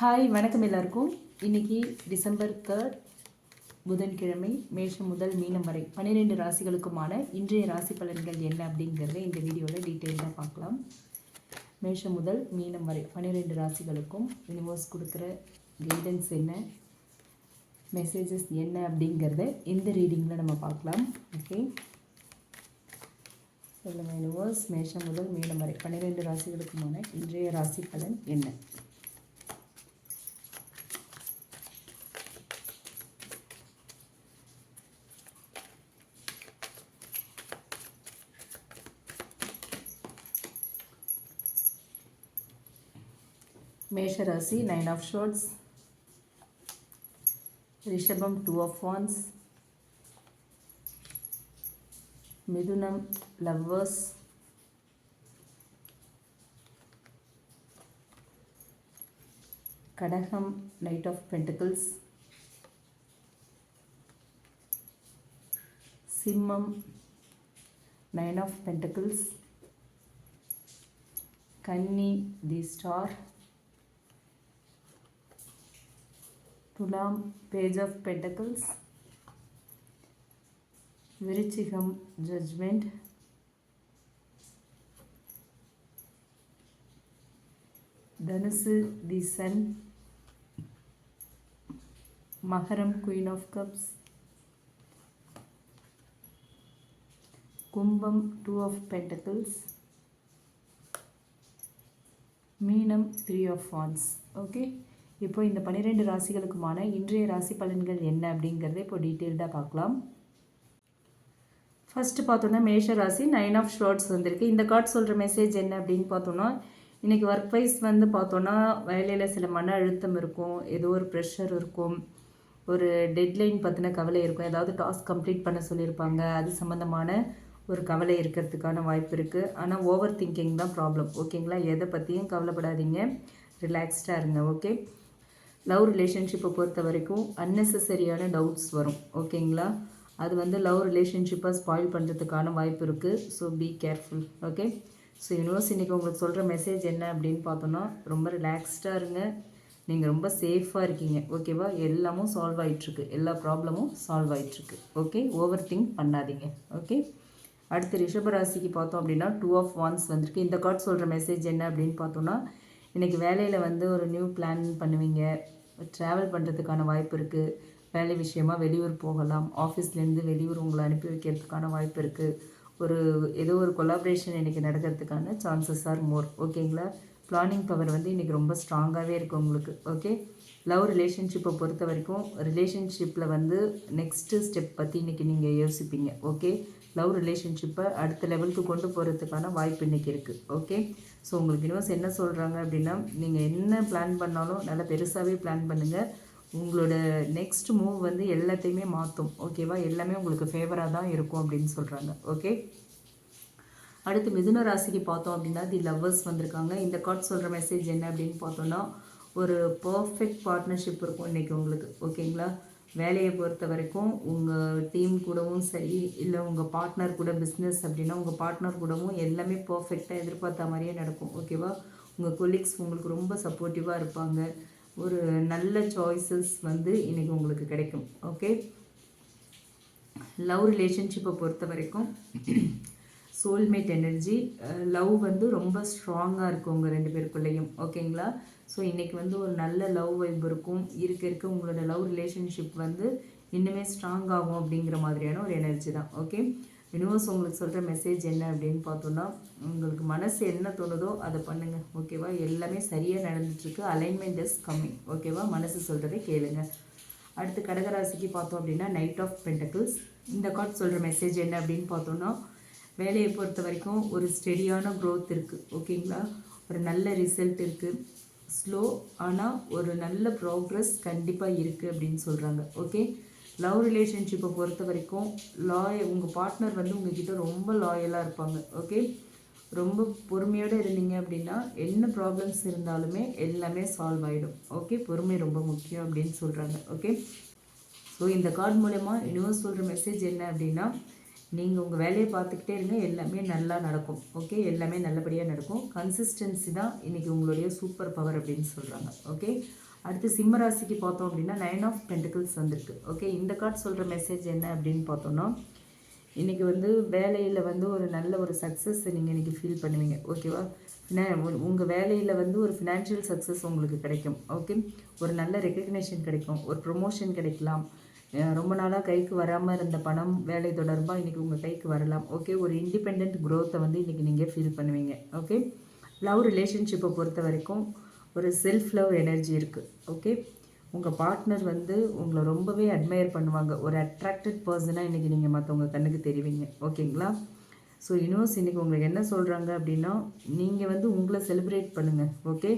Hi வணக்கம் எல்லாருக்கும். இன்னைக்கு டிசம்பர் தேர்ட் புதன்கிழமை மேஷம் முதல் மீனம் வரை பன்னிரெண்டு ராசிகளுக்குமான இன்றைய ராசி பலன்கள் என்ன அப்படிங்கிறத இந்த வீடியோவில் டீட்டெயிலாக பார்க்கலாம். மேஷம் முதல் மீனம் வரை பன்னிரெண்டு ராசிகளுக்கும் யூனிவர்ஸ் கொடுக்குற கைடன்ஸ் என்ன? மெசேஜஸ் என்ன அப்படிங்கிறத இந்த ரீடிங்கில் நம்ம பார்க்கலாம். ஓகே சொல்லுங்கள் யூனிவர்ஸ் மேஷம் முதல் மீனம் வரை பன்னிரெண்டு ராசிகளுக்குமான இன்றைய ராசி பலன் என்ன? மேஷராசி நைன் ஆஃப் ஷோர்ட்ஸ் ரிஷபம் டூ ஆஃப் வான்ஸ் மிதுனம் லவ்வர்ஸ் கடகம் நைட் ஆஃப் பென்டிகிள்ஸ் சிம்மம் நைன் ஆஃப் பென்டிகிள்ஸ் கன்னி தி ஸ்டார் துலாம் பேஜ் ஆஃப் பெட்டக்கல்ஸ் விருச்சிகம் ஜட்ஜ்மெண்ட் தனுசு தி சன் மகரம் குயின் ஆஃப் கப்ஸ் கும்பம் டூ ஆஃப் பெண்டக்கிள்ஸ் மீனம் த்ரீ ஆஃப் வான்ஸ் ஓகே இப்போ இந்த பன்னிரெண்டு ராசிகளுக்குமான இன்றைய ராசி பலன்கள் என்ன அப்படிங்கிறத இப்போ டீட்டெயில்டாக பார்க்கலாம். ஃபஸ்ட்டு பார்த்தோன்னா மேஷ ராசி நைன் ஆஃப் ஷார்ட்ஸ் வந்திருக்கு. இந்த கார்ட் சொல்கிற மெசேஜ் என்ன அப்படின்னு பார்த்தோன்னா இன்றைக்கி ஒர்க் வைஸ் வந்து பார்த்தோன்னா வேலையில் சில மன அழுத்தம் இருக்கும் ஏதோ ஒரு ப்ரெஷர் இருக்கும் ஒரு டெட்லைன் பற்றின கவலை இருக்கும் ஏதாவது டாஸ்க் கம்ப்ளீட் பண்ண சொல்லியிருப்பாங்க. அது சம்மந்தமான ஒரு கவலை இருக்கிறதுக்கான வாய்ப்பு இருக்குது ஆனால் ஓவர் திங்கிங் தான் ப்ராப்ளம் ஓகேங்களா எதை பற்றியும் கவலைப்படாதீங்க. ரிலாக்ஸ்டாக இருங்க ஓகே லவ் ரிலேஷன்ஷிப்பை பொறுத்த வரைக்கும் அன்னெசரியான டவுட்ஸ் வரும். ஓகேங்களா அது வந்து லவ் ரிலேஷன்ஷிப்பாக ஸ்பாயில் பண்ணுறதுக்கான வாய்ப்பு இருக்குது so be careful okay so universe இன்றைக்கி உங்களுக்கு சொல்கிற மெசேஜ் என்ன அப்படின்னு பார்த்தோன்னா ரொம்ப ரிலாக்ஸ்டாக இருங்க. நீங்கள் ரொம்ப சேஃபாக இருக்கீங்க. ஓகேவா எல்லாமும் சால்வ் ஆகிட்டுருக்கு எல்லா ப்ராப்ளமும் சால்வ் ஆகிட்டுருக்கு ஓகே ஓவர் திங்க் பண்ணாதீங்க. ஓகே அடுத்து ரிஷபராசிக்கு பார்த்தோம் அப்படின்னா டூ ஆஃப் ஒன்ஸ் வந்திருக்கு. இந்த கார்ட் சொல்கிற மெசேஜ் என்ன அப்படின்னு பார்த்தோன்னா இன்றைக்கி வேலையில் வந்து ஒரு நியூ பிளான் பண்ணுவீங்க. ட்ராவல் பண்ணுறதுக்கான வாய்ப்பு இருக்குது வேலை விஷயமா வெளியூர் போகலாம். ஆஃபீஸ்லேருந்து வெளியூர் உங்களை அனுப்பி வைக்கிறதுக்கான வாய்ப்பு இருக்குது ஒரு ஏதோ ஒரு கொலாபரேஷன் இன்றைக்கி நடக்கிறதுக்கான சான்சஸ் ஆர் மோர் ஓகேங்களா பிளானிங் பவர் வந்து இன்றைக்கி ரொம்ப ஸ்ட்ராங்காகவே இருக்குது உங்களுக்கு. ஓகே லவ் ரிலேஷன்ஷிப்பை பொறுத்த வரைக்கும் ரிலேஷன்ஷிப்பில் வந்து நெக்ஸ்ட்டு ஸ்டெப் பற்றி இன்றைக்கி நீங்கள் யோசிப்பீங்க. ஓகே லவ் ரிலேஷன்ஷிப்பை அடுத்த லெவலுக்கு கொண்டு போகிறதுக்கான வாய்ப்பு இன்றைக்கி இருக்குது ஓகே ஸோ உங்களுக்கு யூனிவர்ஸ் என்ன சொல்கிறாங்க அப்படின்னா நீங்கள் என்ன பிளான் பண்ணாலும் நல்லா பெருசாகவே பிளான் பண்ணுங்கள் உங்களோட நெக்ஸ்ட் மூவ் வந்து எல்லாத்தையுமே மாற்றும் ஓகேவா எல்லாமே உங்களுக்கு ஃபேவராக தான் இருக்கும் அப்படின்னு சொல்கிறாங்க ஓகே அடுத்து மிதுன ராசிக்கு பார்த்தோம் அப்படின்னா தி லவ்வர்ஸ் வந்திருக்காங்க. இந்த கார்ட் சொல்கிற மெசேஜ் என்ன அப்படின்னு பார்த்தோன்னா ஒரு பர்ஃபெக்ட் பார்ட்னர்ஷிப் இருக்கும் இன்றைக்கி உங்களுக்கு. ஓகேங்களா வேலையை பொறுத்த வரைக்கும் உங்கள் டீம் கூடவும் சரி இல்லை உங்கள் பார்ட்னர் கூட பிஸ்னஸ் அப்படின்னா உங்கள் பார்ட்னர் கூடவும் எல்லாமே பர்ஃபெக்டாக எதிர்பார்த்த மாதிரியே நடக்கும். ஓகேவா உங்கள் கொலீக்ஸ் உங்களுக்கு ரொம்ப சப்போர்ட்டிவாக இருப்பாங்க. ஒரு நல்ல சாய்ஸஸ் வந்து இன்றைக்கி உங்களுக்கு கிடைக்கும். ஓகே லவ் ரிலேஷன்ஷிப்பை பொறுத்த வரைக்கும் சோல்மேட் எனர்ஜி லவ் வந்து ரொம்ப ஸ்ட்ராங்காக இருக்கும் உங்கள் ரெண்டு பேருக்குள்ளேயும். ஓகேங்களா ஸோ இன்றைக்கி வந்து ஒரு நல்ல லவ் வைப் இருக்கும். இருக்க இருக்க உங்களோட லவ் ரிலேஷன்ஷிப் வந்து இன்னுமே ஸ்ட்ராங் ஆகும் அப்படிங்கிற மாதிரியான ஒரு எனர்ஜி தான். ஓகே யூனிவர்ஸ் உங்களுக்கு சொல்கிற மெசேஜ் என்ன அப்படின்னு பார்த்தோன்னா உங்களுக்கு மனசு என்ன தோணுதோ அதை பண்ணுங்கள் ஓகேவா எல்லாமே சரியாக நடந்துட்டுருக்கு. அலைன்மெண்ட் இஸ் கம்மிங் ஓகேவா மனசு சொல்கிறத கேளுங்க. அடுத்து கடகராசிக்கு பார்த்தோம் அப்படின்னா நைட் ஆஃப் பென்டக்கிள்ஸ் இந்த கார்ட் சொல்கிற மெசேஜ் என்ன அப்படின்னு பார்த்தோன்னா வேலையை பொறுத்த வரைக்கும் ஒரு ஸ்டெடியான க்ரோத் இருக்குது ஓகேங்களா ஒரு நல்ல ரிசல்ட் இருக்குது ஸ்லோ ஆனால் ஒரு நல்ல ப்ராக்ரஸ் கண்டிப்பாக இருக்குது அப்படின்னு சொல்கிறாங்க ஓகே லவ் ரிலேஷன்ஷிப்பை பொறுத்த வரைக்கும் லாய உங்கள் பார்ட்னர் வந்து உங்ககிட்ட ரொம்ப லாயலாக இருப்பாங்க ஓகே ரொம்ப பொறுமையோடு இருந்தீங்க அப்படின்னா என்ன ப்ராப்ளம்ஸ் இருந்தாலுமே எல்லாமே சால்வ் ஆகிடும் ஓகே பொறுமை ரொம்ப முக்கியம் அப்படின்னு சொல்கிறாங்க ஓகே ஸோ இந்த கார்டு மூலயமா யூனிவர்ஸ் சொல்கிற மெசேஜ் என்ன அப்படின்னா நீங்கள் உங்கள் வேலையை பார்த்துக்கிட்டே இருங்க. எல்லாமே நல்லா நடக்கும். ஓகே எல்லாமே நல்லபடியாக நடக்கும். கன்சிஸ்டன்சி தான் இன்றைக்கி உங்களுடைய சூப்பர் பவர் அப்படின்னு சொல்கிறாங்க ஓகே அடுத்து சிம்ம ராசிக்கு பார்த்தோம் அப்படின்னா நைன் ஆஃப் பென்டிகல்ஸ் வந்திருக்கு. ஓகே இந்த கார்டு சொல்கிற மெசேஜ் என்ன அப்படின்னு பார்த்தோன்னா இன்றைக்கி வந்து வேலையில் வந்து ஒரு நல்ல ஒரு சக்ஸஸ் நீங்கள் இன்றைக்கி ஃபீல் பண்ணுவீங்க. ஓகேவா உங்கள் வேலையில் வந்து ஒரு ஃபினான்ஷியல் சக்ஸஸ் உங்களுக்கு கிடைக்கும். ஓகே ஒரு நல்ல ரெக்கக்னேஷன் கிடைக்கும். ஒரு ப்ரொமோஷன் கிடைக்கலாம். ரொம்ப நாளாக கைக்கு வராமல் இருந்த பணம் வேலை தொடர்பாக இன்றைக்கி உங்கள் கைக்கு வரலாம். ஓகே ஒரு இண்டிபெண்ட் க்ரோத்தை வந்து இன்றைக்கி நீங்கள் ஃபீல் பண்ணுவீங்க. ஓகே லவ் ரிலேஷன்ஷிப்பை பொறுத்த வரைக்கும் ஒரு செல்ஃப் லவ் எனர்ஜி இருக்குது ஓகே உங்கள் பார்ட்னர் வந்து உங்களை ரொம்பவே அட்மையர் பண்ணுவாங்க. ஒரு அட்ராக்டட் பர்சனாக இன்றைக்கி நீங்கள் மற்றவங்க கண்ணுக்கு தெரிவிங்க. ஓகேங்களா ஸோ யூனிவர்ஸ் இன்றைக்கி உங்களுக்கு என்ன சொல்கிறாங்க அப்படின்னா நீங்கள் வந்து உங்களை செலிப்ரேட் பண்ணுங்கள் ஓகே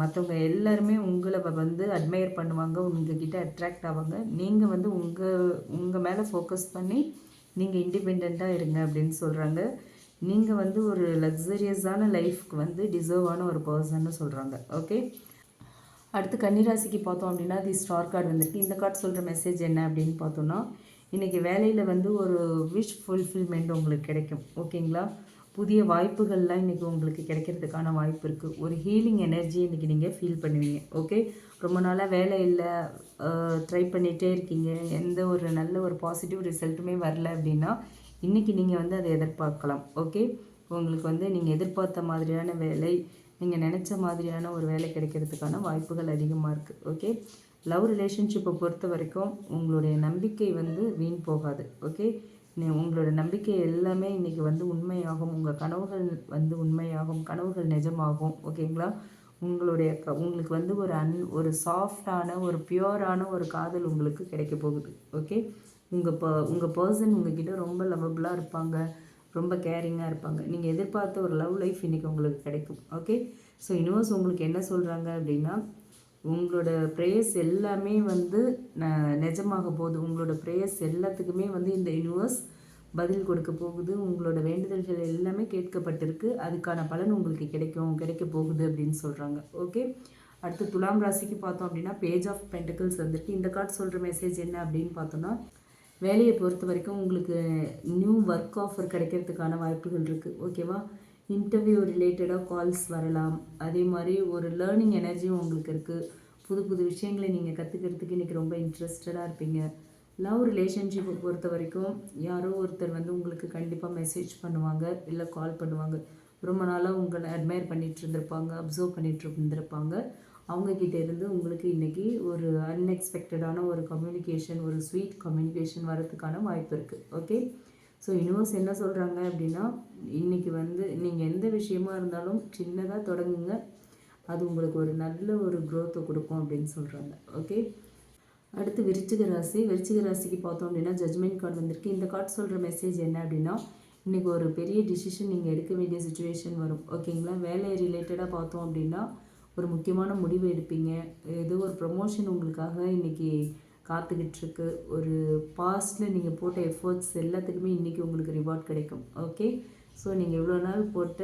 மற்றவங்க எல்லாருமே உங்களை வந்து அட்மையர் பண்ணுவாங்க உங்ககிட்ட அட்ராக்ட் ஆவாங்க. நீங்கள் வந்து உங்கள் உங்கள் மேலே ஃபோக்கஸ் பண்ணி நீங்கள் இண்டிபெண்ட்டாக இருங்க அப்படின்னு சொல்கிறாங்க நீங்கள் வந்து ஒரு லக்ஸரியஸான லைஃப்க்கு வந்து டிசர்வான ஒரு பர்சன்னு சொல்கிறாங்க ஓகே அடுத்து கன்னிராசிக்கு பார்த்தோம் அப்படின்னா தி ஸ்டார் கார்டு வந்திருக்கு. இந்த கார்டு சொல்கிற மெசேஜ் என்ன அப்படின்னு பார்த்தோன்னா இன்றைக்கி வேலையில் வந்து ஒரு விஷ் ஃபுல்ஃபில்மெண்ட் உங்களுக்கு கிடைக்கும். ஓகேங்களா புதிய வாய்ப்புகள்லாம் இன்றைக்கி உங்களுக்கு கிடைக்கிறதுக்கான வாய்ப்பு இருக்குது ஒரு ஹீலிங் எனர்ஜி இன்றைக்கி நீங்கள் ஃபீல் பண்ணுவீங்க. ஓகே ரொம்ப நாளாக வேலை இல்லை. ட்ரை பண்ணிகிட்டே இருக்கீங்க. எந்த ஒரு நல்ல ஒரு பாசிட்டிவ் ரிசல்ட்டுமே வரல அப்படின்னா இன்றைக்கி நீங்கள் வந்து அதை எதிர்பார்க்கலாம். ஓகே உங்களுக்கு வந்து நீங்கள் எதிர்பார்த்த மாதிரியான வேலை நீங்கள் நினச்ச மாதிரியான ஒரு வேலை கிடைக்கிறதுக்கான வாய்ப்புகள் அதிகமாக இருக்குது ஓகே லவ் ரிலேஷன்ஷிப்பை பொறுத்த வரைக்கும் உங்களுடைய நம்பிக்கை வந்து வீண் போகாது. ஓகே உங்களோட நம்பிக்கை எல்லாமே இன்றைக்கி வந்து உண்மையாகும். உங்கள் கனவுகள் வந்து உண்மையாகும். கனவுகள் நிஜமாகும். ஓகேங்களா? உங்களுடைய க உங்களுக்கு வந்து ஒரு அன் ஒரு சாஃப்டான ஒரு பியூரான ஒரு காதல் உங்களுக்கு கிடைக்க போகுது. ஓகே? உங்கள் ப உங்கள் பர்சன் உங்ககிட்ட ரொம்ப லவபுளாக இருப்பாங்க. ரொம்ப கேரிங்காக இருப்பாங்க. நீங்கள் எதிர்பார்த்த ஒரு லவ் லைஃப் இன்றைக்கி உங்களுக்கு கிடைக்கும். ஓகே? ஸோ யூனிவர்ஸ் உங்களுக்கு என்ன சொல்கிறாங்க அப்படின்னா உங்களோட ப்ரேயர்ஸ் எல்லாமே வந்து ந- நிஜமாக போகுது. உங்களோட ப்ரேயர்ஸ் எல்லாத்துக்குமே வந்து இந்த யூனிவர்ஸ் பதில் கொடுக்க போகுது. உங்களோட வேண்டுதல்கள் எல்லாமே கேட்கப்பட்டிருக்கு. அதுக்கான பலன் உங்களுக்கு கிடைக்கும் கிடைக்க போகுது அப்படின்னு சொல்கிறாங்க ஓகே அடுத்து துலாம் ராசிக்கு பார்த்தோம் அப்படின்னா பேஜ் ஆஃப் பென்டக்கிள்ஸ் வந்துட்டு இந்த கார்டு சொல்கிற மெசேஜ் என்ன அப்படின்னு பார்த்தோன்னா வேலையை பொறுத்த வரைக்கும் உங்களுக்கு நியூ ஒர்க் ஆஃபர் கிடைக்கிறதுக்கான வாய்ப்புகள் இருக்குது ஓகேவா இன்டர்வியூ ரிலேட்டடாக கால்ஸ் வரலாம். அதே மாதிரி ஒரு லேர்னிங் எனர்ஜியும் உங்களுக்கு இருக்குது புது புது விஷயங்களை நீங்கள் கற்றுக்கிறதுக்கு இன்றைக்கி ரொம்ப இன்ட்ரெஸ்டடாக இருப்பீங்க. லவ் ரிலேஷன்ஷிப்பை பொறுத்த வரைக்கும் யாரோ ஒருத்தர் வந்து உங்களுக்கு கண்டிப்பாக மெசேஜ் பண்ணுவாங்க இல்லை கால் பண்ணுவாங்க. ரொம்ப நாளாக உங்களை அட்மையர் பண்ணிகிட்டு இருந்திருப்பாங்க அப்சர்வ் பண்ணிகிட்டு இருந்திருப்பாங்க. அவங்கக்கிட்ட இருந்து உங்களுக்கு இன்னைக்கு ஒரு அன்எக்ஸ்பெக்டடான ஒரு கம்யூனிகேஷன் ஒரு ஸ்வீட் கம்யூனிகேஷன் வரதுக்கான வாய்ப்பு இருக்குது ஓகே ஸோ யூனிவர்ஸ் என்ன சொல்கிறாங்க அப்படின்னா இன்றைக்கி வந்து நீங்கள் எந்த விஷயமா இருந்தாலும் சின்னதாக தொடங்குங்க. அது உங்களுக்கு ஒரு நல்ல ஒரு க்ரோத்தை கொடுக்கும் அப்படின்னு சொல்கிறாங்க ஓகே அடுத்து விருச்சிக ராசி. விருச்சிக ராசிக்கு பார்த்தோம் அப்படின்னா ஜட்மெண்ட் கார்டு வந்திருக்கு. இந்த கார்டு சொல்கிற மெசேஜ் என்ன அப்படின்னா இன்றைக்கி ஒரு பெரிய டிசிஷன் நீங்கள் எடுக்க வேண்டிய சுச்சுவேஷன் வரும். ஓகேங்களா வேலை ரிலேட்டடாக பார்த்தோம் அப்படின்னா ஒரு முக்கியமான முடிவு எடுப்பீங்க. ஏதோ ஒரு ப்ரொமோஷன் உங்களுக்காக இன்றைக்கி காத்துக்கிட்டுருக்கு. ஒரு பாஸ்ட்டில் நீங்கள் போட்ட எஃபர்ட்ஸ் எல்லாத்துக்குமே இன்றைக்கி உங்களுக்கு ரிவார்ட் கிடைக்கும். ஓகே ஸோ நீங்கள் இவ்வளோ நாள் போட்ட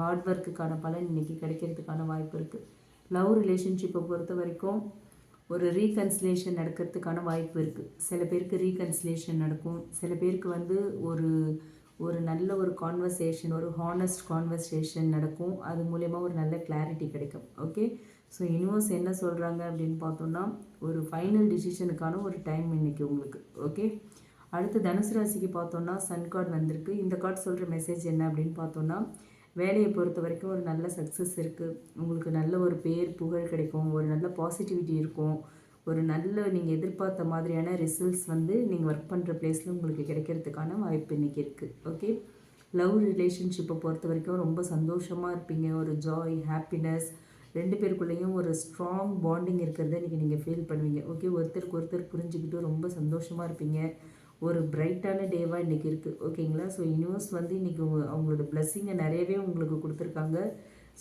ஹார்ட் ஒர்க்குக்கான பலன் இன்றைக்கி கிடைக்கிறதுக்கான வாய்ப்பு இருக்குது லவ் ரிலேஷன்ஷிப்பை பொறுத்த வரைக்கும் ஒரு ரீகன்சிலேஷன் நடக்கிறதுக்கான வாய்ப்பு இருக்குது சில பேருக்கு ரீகன்சிலேஷன் நடக்கும். சில பேருக்கு வந்து ஒரு ஒரு நல்ல ஒரு கான்வர்சேஷன் ஒரு ஹானஸ்ட் கான்வர்சேஷன் நடக்கும். அது மூலயமா ஒரு நல்ல கிளாரிட்டி கிடைக்கும். ஓகே ஸோ யூனிவர்ஸ் என்ன சொல்கிறாங்க அப்படின்னு பார்த்தோன்னா ஒரு ஃபைனல் டிசிஷனுக்கான ஒரு டைம் இன்னைக்கு உங்களுக்கு ஓகே அடுத்து தனுசு ராசிக்கு பார்த்தோன்னா சன் கார்டு வந்திருக்கு. இந்த கார்டு சொல்கிற மெசேஜ் என்ன அப்படின்னு பார்த்தோன்னா வேலையை பொறுத்த வரைக்கும் ஒரு நல்ல சக்ஸஸ் இருக்குது உங்களுக்கு நல்ல ஒரு பேர் புகழ் கிடைக்கும். ஒரு நல்ல பாசிட்டிவிட்டி இருக்கும். ஒரு நல்ல நீங்கள் எதிர்பார்த்த மாதிரியான ரிசல்ட்ஸ் வந்து நீங்கள் ஒர்க் பண்ணுற பிளேஸில் உங்களுக்கு கிடைக்கிறதுக்கான வாய்ப்பு இன்றைக்கி இருக்குது ஓகே லவ் ரிலேஷன்ஷிப்பை பொறுத்த வரைக்கும் ரொம்ப சந்தோஷமாக இருப்பீங்க. ஒரு ஜாய் ஹாப்பினஸ் ரெண்டு பேருக்குள்ளேயும் ஒரு ஸ்ட்ராங் பாண்டிங் இருக்கிறத இன்றைக்கி நீங்கள் ஃபீல் பண்ணுவீங்க. ஓகே ஒருத்தருக்கு ஒருத்தர் புரிஞ்சுக்கிட்டு ரொம்ப சந்தோஷமாக இருப்பீங்க. ஒரு பிரைட்டான டேவாக இன்றைக்கி இருக்குது ஓகேங்களா ஸோ யூனிவர்ஸ் வந்து இன்றைக்கி அவங்களோட பிளெஸ்ஸிங்கை நிறையவே உங்களுக்கு கொடுத்துருக்காங்க.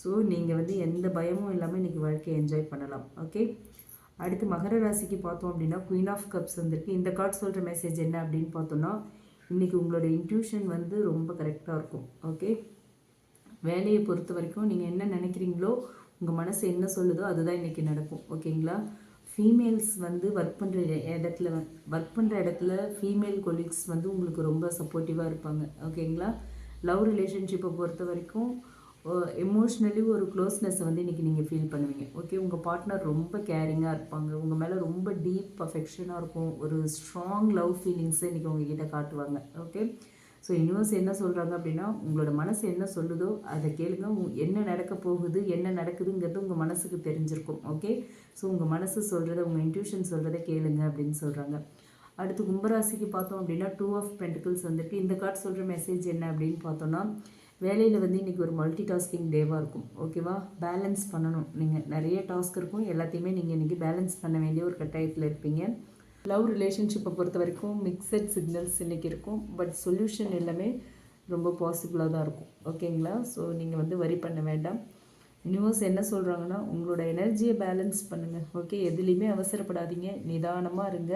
ஸோ நீங்கள் வந்து எந்த பயமும் இல்லாமல் இன்றைக்கி வாழ்க்கையை என்ஜாய் பண்ணலாம். ஓகே அடுத்து மகர ராசிக்கு பார்த்தோம் அப்படின்னா குயின் ஆஃப் கப்ஸ் வந்திருக்கு. இந்த கார்டு சொல்கிற மெசேஜ் என்ன அப்படின்னு பார்த்தோன்னா இன்றைக்கி உங்களோட இன்ட்யூஷன் வந்து ரொம்ப கரெக்டாக இருக்கும். ஓகே வேலையை பொறுத்த வரைக்கும் நீங்கள் என்ன நினைக்கிறீங்களோ உங்கள் மனசு என்ன சொல்லுதோ அதுதான் இன்றைக்கி நடக்கும். ஓகேங்களா? ஃபீமேல்ஸ் வந்து ஒர்க் பண்ணுற இடத்துல ஒர்க் பண்ணுற இடத்துல ஃபீமேல் கொலீக்ஸ் வந்து உங்களுக்கு ரொம்ப சப்போர்ட்டிவாக இருப்பாங்க. ஓகேங்களா? லவ் ரிலேஷன்ஷிப்பை பொறுத்த வரைக்கும் எமோஷ்னலி ஒரு க்ளோஸ்னஸை வந்து இன்றைக்கி நீங்கள் ஃபீல் பண்ணுவீங்க. ஓகே? உங்கள் பார்ட்னர் ரொம்ப கேரிங்காக இருப்பாங்க. உங்கள் மேலே ரொம்ப டீப் அஃபெக்ஷனாக இருக்கும். ஒரு ஸ்ட்ராங் லவ் ஃபீலிங்ஸை இன்றைக்கி உங்ககிட்ட காட்டுவாங்க. ஓகே? ஸோ யூனிவர்ஸ் என்ன சொல்கிறாங்க அப்படின்னா உங்களோட மனசு என்ன சொல்லுதோ அதை கேளுங்க. என்ன நடக்க போகுது என்ன நடக்குதுங்கிறது உங்கள் மனசுக்கு தெரிஞ்சிருக்கும் ஓகே ஸோ உங்கள் மனசு சொல்கிறத உங்கள் இன்ட்யூஷன் சொல்கிறத கேளுங்க அப்படின்னு சொல்கிறாங்க அடுத்து கும்பராசிக்கு பார்த்தோம் அப்படின்னா டூ ஆஃப் பென்டிகல்ஸ் வந்துட்டு இந்த கார்டு சொல்கிற மெசேஜ் என்ன அப்படின்னு பார்த்தோன்னா வேலையில் வந்து இன்றைக்கி ஒரு மல்டி டாஸ்கிங் டேவாக இருக்கும் ஓகேவா பேலன்ஸ் பண்ணணும். நீங்கள் நிறைய டாஸ்க் இருக்கும் எல்லாத்தையுமே நீங்கள் இன்றைக்கி பேலன்ஸ் பண்ண வேண்டிய ஒரு கட்டாயத்தில் இருப்பீங்க. லவ் ரிலேஷன்ஷிப்பை பொறுத்த வரைக்கும் மிக்சட் சிக்னல்ஸ் இன்றைக்கி இருக்கும். பட் சொல்யூஷன் எல்லாமே ரொம்ப பாசிபிளாக தான் இருக்கும். ஓகேங்களா ஸோ நீங்கள் வந்து வரி பண்ண வேண்டாம். யூனிவர்ஸ் என்ன சொல்கிறாங்கன்னா உங்களோட எனர்ஜியை பேலன்ஸ் பண்ணுங்கள் ஓகே எதுலேயுமே அவசரப்படாதீங்க. நிதானமாக இருங்க.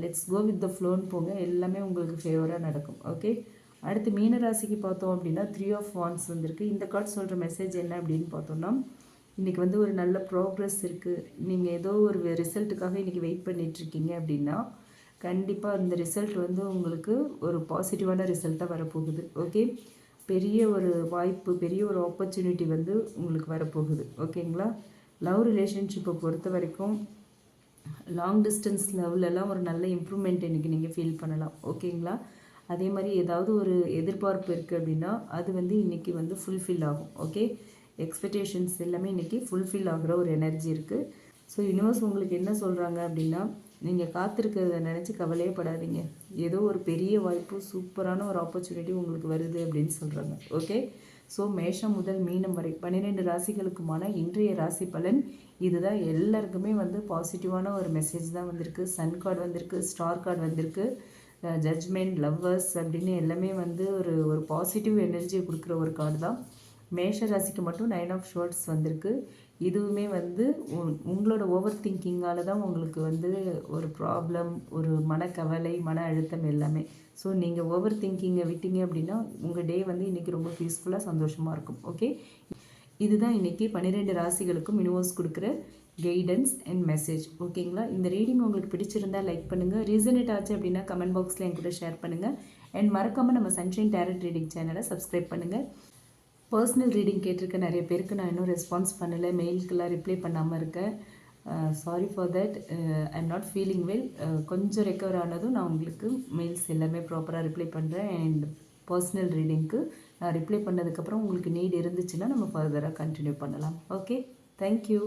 லெட்ஸ் கோ வித் த ஃப்ளோன்னு போங்க. எல்லாமே உங்களுக்கு ஃபேவராக நடக்கும். ஓகே அடுத்து மீனராசிக்கு பார்த்தோம் அப்படின்னா த்ரீ ஆஃப் வான்ஸ் வந்திருக்கு. இந்த கார்டு சொல்கிற மெசேஜ் என்ன அப்படின்னு பார்த்தோம்னா இன்றைக்கி வந்து ஒரு நல்ல ப்ரோக்ரஸ் இருக்குது நீங்கள் ஏதோ ஒரு ரிசல்ட்டுக்காக இன்றைக்கி வெயிட் பண்ணிகிட்ருக்கீங்க அப்படின்னா கண்டிப்பாக அந்த ரிசல்ட் வந்து உங்களுக்கு ஒரு பாசிட்டிவான ரிசல்ட்டாக வரப்போகுது. ஓகே பெரிய ஒரு வாய்ப்பு பெரிய ஒரு ஆப்பர்ச்சுனிட்டி வந்து உங்களுக்கு வரப்போகுது. ஓகேங்களா லவ் ரிலேஷன்ஷிப்பை பொறுத்த வரைக்கும் லாங் டிஸ்டன்ஸ் லெவலெல்லாம் ஒரு நல்ல இம்ப்ரூவ்மெண்ட் இன்றைக்கி நீங்கள் ஃபீல் பண்ணலாம். ஓகேங்களா அதே மாதிரி ஏதாவது ஒரு எதிர்பார்ப்பு இருக்குது அப்படின்னா அது வந்து இன்றைக்கி வந்து ஃபுல்ஃபில் ஆகும். ஓகே எக்ஸ்பெக்டேஷன்ஸ் எல்லாமே இன்றைக்கி ஃபுல்ஃபில் ஆகிற ஒரு எனர்ஜி இருக்குது ஸோ யூனிவர்ஸ் உங்களுக்கு என்ன சொல்கிறாங்க அப்படின்னா நீங்கள் காத்திருக்கிறத நினச்சி கவலையே படாதீங்க. ஏதோ ஒரு பெரிய வாய்ப்பு சூப்பரான ஒரு ஆப்பர்ச்சுனிட்டி உங்களுக்கு வருது அப்படின்னு சொல்கிறாங்க ஓகே ஸோ மேஷம் முதல் மீனம் வரை பன்னிரெண்டு ராசிகளுக்குமான இன்றைய ராசி பலன் இதுதான். எல்லாருக்குமே வந்து பாசிட்டிவான ஒரு மெசேஜ் தான் வந்திருக்கு. சன் கார்டு வந்திருக்கு ஸ்டார் கார்டு வந்திருக்கு. ஜட்ஜ்மெண்ட் லவ்வர்ஸ் அப்படின்னு எல்லாமே வந்து ஒரு ஒரு பாசிட்டிவ் எனர்ஜியை கொடுக்குற ஒரு கார்டு தான். மேஷ ராசிக்கு மட்டும் நைன் ஆஃப் ஷோர்ட்ஸ் வந்திருக்கு. இதுவுமே வந்து உ- உங்களோட ஓவர் திங்கிங்கால தான் உங்களுக்கு வந்து ஒரு ப்ராப்ளம் ஒரு மனக்கவலை மன அழுத்தம் எல்லாமே. ஸோ நீங்கள் ஓவர் திங்கிங்கை விட்டீங்க அப்படின்னா உங்கள் டே வந்து இன்றைக்கி ரொம்ப பீஸ்ஃபுல்லாக சந்தோஷமாக இருக்கும். ஓகே இதுதான் இன்றைக்கி பன்னிரெண்டு ராசிகளுக்கும் யூனிவர்ஸ் கொடுக்குற கைடன்ஸ் அண்ட் மெசேஜ் ஓகேங்களா இந்த ரீடிங் உங்களுக்கு பிடிச்சிருந்தா லைக் பண்ணுங்கள் ரீசனேட் ஆச்சு அப்படின்னா கமெண்ட் பாக்ஸில் என் கூட ஷேர் பண்ணுங்கள் அண்ட் மறக்காமல் நம்ம சன்ஷைன் டேரட் ரீடிங் சேனலை சப்ஸ்கிரைப் பண்ணுங்கள் பர்சனல் ரீடிங் கேட்டிருக்க நிறைய பேருக்கு நான் இன்னும் ரெஸ்பான்ஸ் பண்ணலை. மெயிலுக்கெல்லாம் ரிப்ளை பண்ணாமல் இருக்கேன். Sorry for that I am not feeling well கொஞ்சம் ரெக்கவர் ஆனதும் நான் உங்களுக்கு மெயில்ஸ் எல்லாமே ப்ராப்பராக ரிப்ளை பண்ணுறேன் அண்ட் பர்சனல் ரீடிங்க்கு நான் ரிப்ளை பண்ணதுக்கப்புறம் உங்களுக்கு நீட் இருந்துச்சுன்னா நம்ம ஃபர்தராக கண்டினியூ பண்ணலாம். Okay thank you